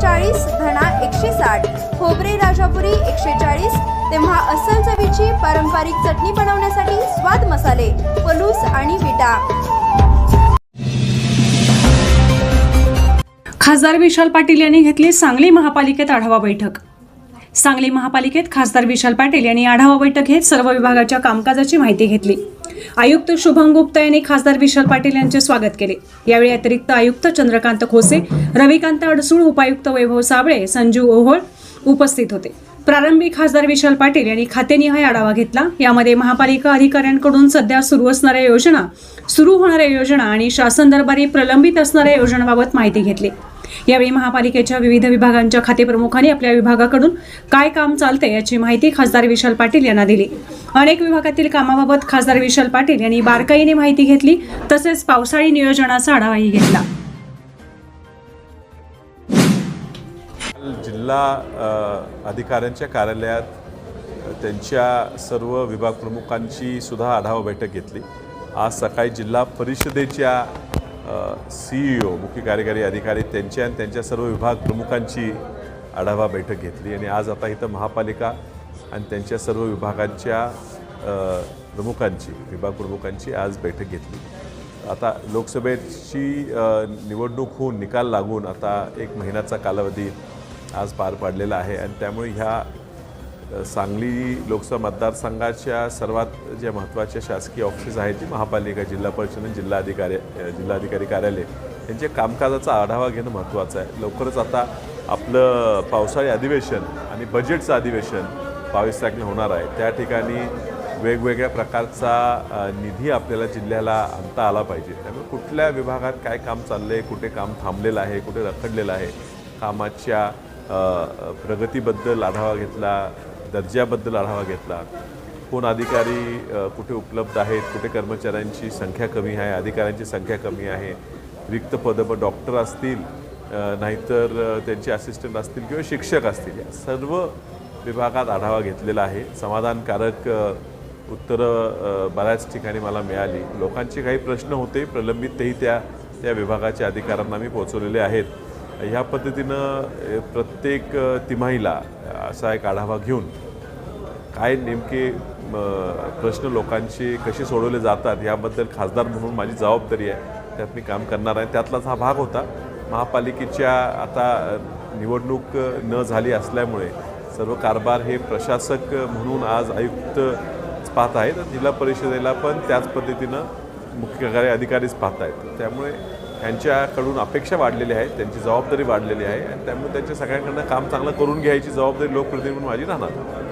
चाळीस धणा एकशे साठ खोबरे राजापुरी एकशे चाळीस तेव्हा अस्सल चवीची पारंपरिक चटणी बनवण्यासाठी स्वाद मसाले पलूस आणि विटा. खासदार विशाल पाटील यांनी घेतली सांगली महापालिकेत आढावा बैठक. सांगली महापालिकेत खासदार विशाल पाटील यांनी आढावा बैठक घेत सर्व विभागाच्या कामकाजाची माहिती घेतली. आयुक्त शुभम गुप्ता यांनी खासदार विशाल पाटील यांचे स्वागत केले. यावेळी अतिरिक्त आयुक्त चंद्रकांत खोसे रविकांत अडसूळ उपायुक्त वैभव साबळे संजू ओहोळ उपस्थित होते. प्रारंभी खासदार विशाल पाटील यांनी खातेनिहाय आढावा घेतला. यामध्ये महापालिका अधिकाऱ्यांकडून सध्या सुरू असणाऱ्या योजना सुरू होणाऱ्या योजना आणि शासन दरबारी प्रलंबित असणाऱ्या योजनांबाबत माहिती घेतली. यावेळी महापालिकेच्या विविध विभागांच्या खातेप्रमुखांनी आपल्या विभागाकडून काय काम चालते याची माहिती खासदार विशाल पाटील यांना दिली. अनेक विभागातील कामाबाबत खासदार विशाल पाटील यांनी बारकाईने माहिती घेतली तसेच पावसाळी नियोजनाचा आढावाही घेतला. जिल्हा अधिकाऱ्यांच्या कार्यालयात त्यांच्या सर्व विभाग प्रमुखांची सुद्धा आढावा बैठक घेतली. आज सकाळी जिल्हा परिषदेच्या सीईओ मुख्य कार्यकारी अधिकारी त्यांच्या आणि त्यांच्या सर्व विभाग प्रमुखांची आढावा बैठक घेतली. आणि आज आता इथं महापालिका आणि त्यांच्या सर्व विभागांच्या प्रमुखांची विभाग प्रमुखांची आज बैठक घेतली. आता लोकसभेची निवडणूक होऊन निकाल लागून आता एक महिन्याचा कालावधी आज पार पाडलेला आहे. आणि त्यामुळे ह्या सांगली लोकसभा मतदारसंघाच्या सर्वात ज्या महत्त्वाच्या शासकीय ऑफिसेस आहेत जी महापालिका जिल्हा परिषद आणि जिल्हाधिकारी जिल्हाधिकारी कार्यालय. यांच्या कामकाजाचा आढावा घेणं महत्त्वाचं आहे. लवकरच आता आपलं पावसाळी अधिवेशन आणि बजेटचं अधिवेशन बावीस तारखेला होणार आहे. त्या ठिकाणी वेगवेगळ्या प्रकारचा निधी आपल्याला जिल्ह्याला आणता आला पाहिजे. त्यामुळे कुठल्या विभागात काय काम चाललं आहे कुठे काम थांबलेलं आहे कुठे रखडलेलं आहे कामाच्या प्रगतीबद्दल आढावा घेतला दर्जाबद्दल आढावा घेतला. कोण अधिकारी कुठे उपलब्ध आहेत कुठे कर्मचाऱ्यांची संख्या कमी आहे अधिकाऱ्यांची संख्या कमी आहे रिक्त पदं मग डॉक्टर असतील नाहीतर त्यांचे असिस्टंट असतील किंवा शिक्षक असतील या सर्व विभागात आढावा घेतलेला आहे. समाधानकारक उत्तरं बऱ्याच ठिकाणी मला मिळाली. लोकांचे काही प्रश्न होते प्रलंबित तेही त्या त्या विभागाच्या अधिकाऱ्यांना मी पोहोचवलेले आहेत. ह्या पद्धतीनं प्रत्येक तिमाहीला असा एक आढावा घेऊन काय नेमके प्रश्न लोकांचे कसे सोडवले जातात याबद्दल खासदार म्हणून माझी जबाबदारी आहे. त्यात मी काम करणार आहे. त्यातलाच हा भाग होता. महापालिकेच्या आता निवडणूक न झाली असल्यामुळे सर्व कारभार हे प्रशासक म्हणून आज आयुक्त पाहत आहेत. जिल्हा परिषदेला पण त्याच पद्धतीनं मुख्य कार्य अधिकारीच पाहत आहेत. त्यामुळे ह्यांच्याकडून अपेक्षा वाढलेल्या आहेत त्यांची जबाबदारी वाढलेली आहे आणि त्यामुळे त्यांच्या सगळ्यांकडनं काम चांगलं करून घ्यायची जबाबदारी लोकप्रतिनिधी माझी राहणार.